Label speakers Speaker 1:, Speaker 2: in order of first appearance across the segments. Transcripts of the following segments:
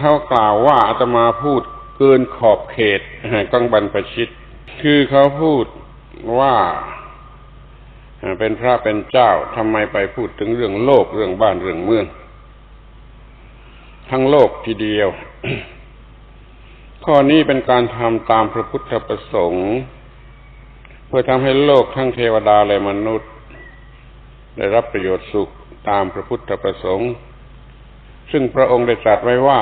Speaker 1: เขากล่าวว่าอาตมาพูดเกินขอบเขตกังบันประชิต คือเขาพูดว่าเป็นพระเป็นเจ้าทำไมไปพูดถึงเรื่องโลกเรื่องบ้านเรื่องเมือง ทั้งโลกทีเดียว ข้อนี้เป็นการทำตามพระพุทธประสงค์ เพื่อทำให้โลกทั้งเทวดาและมนุษย์ ได้รับประโยชน์สุขตามพระพุทธประสงค์ ซึ่งพระองค์ได้ตรัสไว้ว่า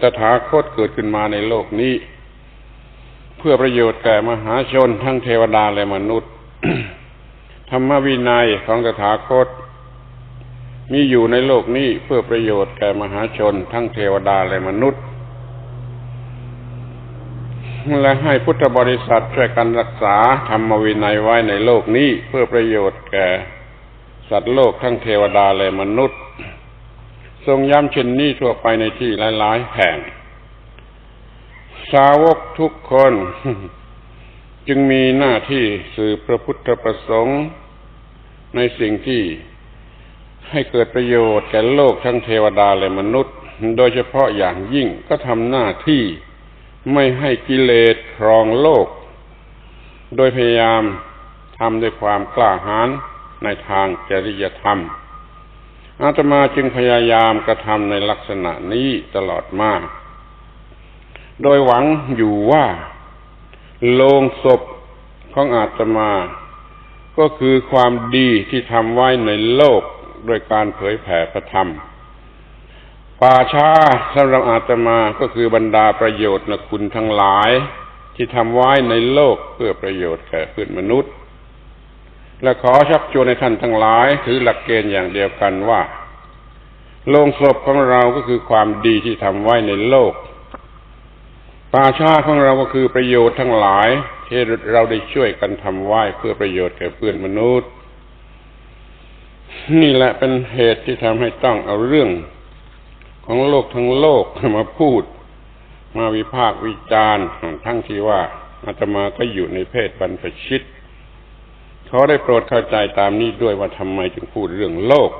Speaker 1: ตถาคตเกิดขึ้นมาในโลกนี้ เพื่อประโยชน์แก่มหาชนทั้งเทวดาและมนุษย์ ธรรมวินัยของตถาคต มีอยู่ในโลกนี้เพื่อประโยชน์แก่มหาชน ทั้งเทวดาและมนุษย์ และให้พุทธบริษัทช่วยกันรักษาธรรมวินัยไว้ในโลกนี้เพื่อประโยชน์แก่สัตว์โลกทั้งเทวดาและมนุษย์ ทรงย้ำเช่นนี้ทั่วไปในที่หลาย ๆ แห่ง สาวกทุกคน จึงมีหน้าที่สื่อพระพุทธประสงค์ในสิ่งที่ให้เกิดประโยชน์แก่โลกทั้งเทวดาและมนุษย์ โดยเฉพาะอย่างยิ่งก็ทำหน้าที่ไม่ให้กิเลสครองโลก โดยพยายามทำด้วยความกล้าหาญในทางจริยธรรม อาตมาจึงพยายามกระทำในลักษณะนี้ตลอดมา โดยหวังอยู่ว่าโลงศพของอาตมา ก็คือความดีที่ทำไว้ในโลกโดยการเผยแผ่พระธรรม ป่าช้าสำหรับอาตมาก็คือบรรดาประโยชน์นคุณทั้งหลาย ที่ทำไว้ในโลกเพื่อประโยชน์แก่เพื่อนมนุษย์ และขอชักชวนในท่านทั้งหลาย ถือหลักเกณฑ์อย่างเดียวกันว่า โลงศพของเราก็คือความดีที่ทำไว้ในโลก ป่าชาของเราก็คือประโยชน์ทั้งหลายที่เราได้ช่วยกันทำไว้เพื่อประโยชน์แก่เพื่อนมนุษย์ นี่แหละเป็นเหตุที่ทำให้ต้องเอาเรื่องของโลกทั้งโลกมาพูด มาวิพากษ์วิจารณ์ทั้งที่ว่าอาตมาก็อยู่ในเพศบรรพชิต ขาได้โปรดเข้าใจตามนี้ด้วยว่าทำไมจึงพูดเรื่องโลก